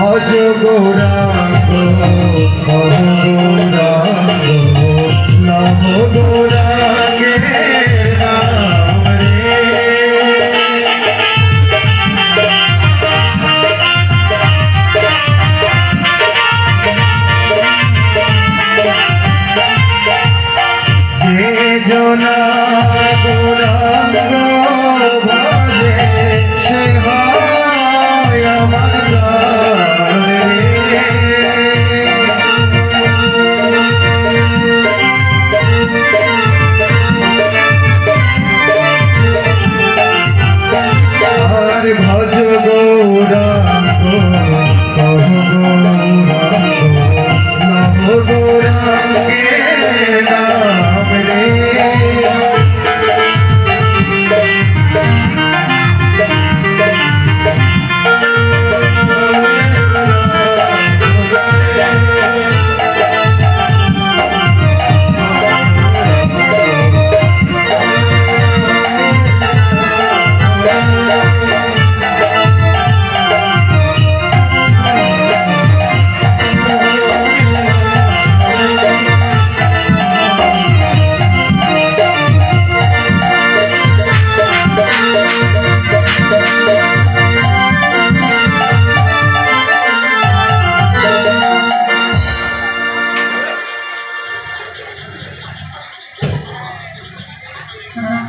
ভজ গৌরাঙ্গ ভজ গৌরাঙ্গ নম গৌরাঙ্গের নাম রে। যে জনা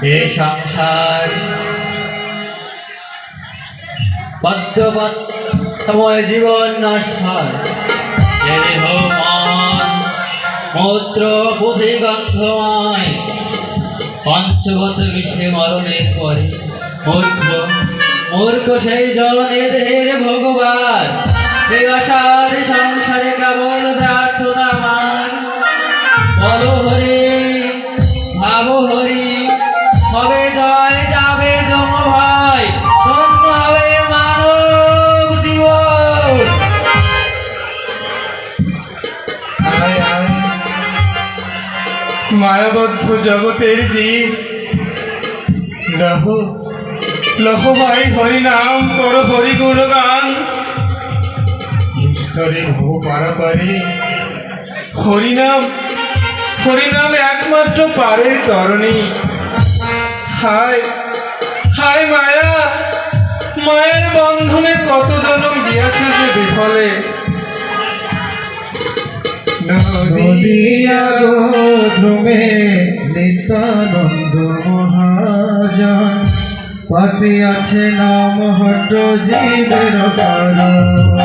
এ সংসার। পদ্মপত্তময় জীবন নশ্বর মূত্র, বুধি, গন্ধময়। পঞ্চগত বিষে মরণের পরে মূর্খ মূর্খ সেই জন এ দেহের ভগবান এই আশার মায়াবদ্ধ জগতের জীব। লহ লহ ভাই হরি নাম কর হরি গুণগান। ঈশ্বরের ভো পারাপারে। হরিনাম হরিনাম একমাত্র পারের তরণী। হায় হায় মায়া, মায়ের বন্ধনে কত জনম গিয়াছে যে বিফলে। নদিয়া গোধুমে নিত্যানন্দ মহাজন পাতে আছে নাম হট জীবের কারণ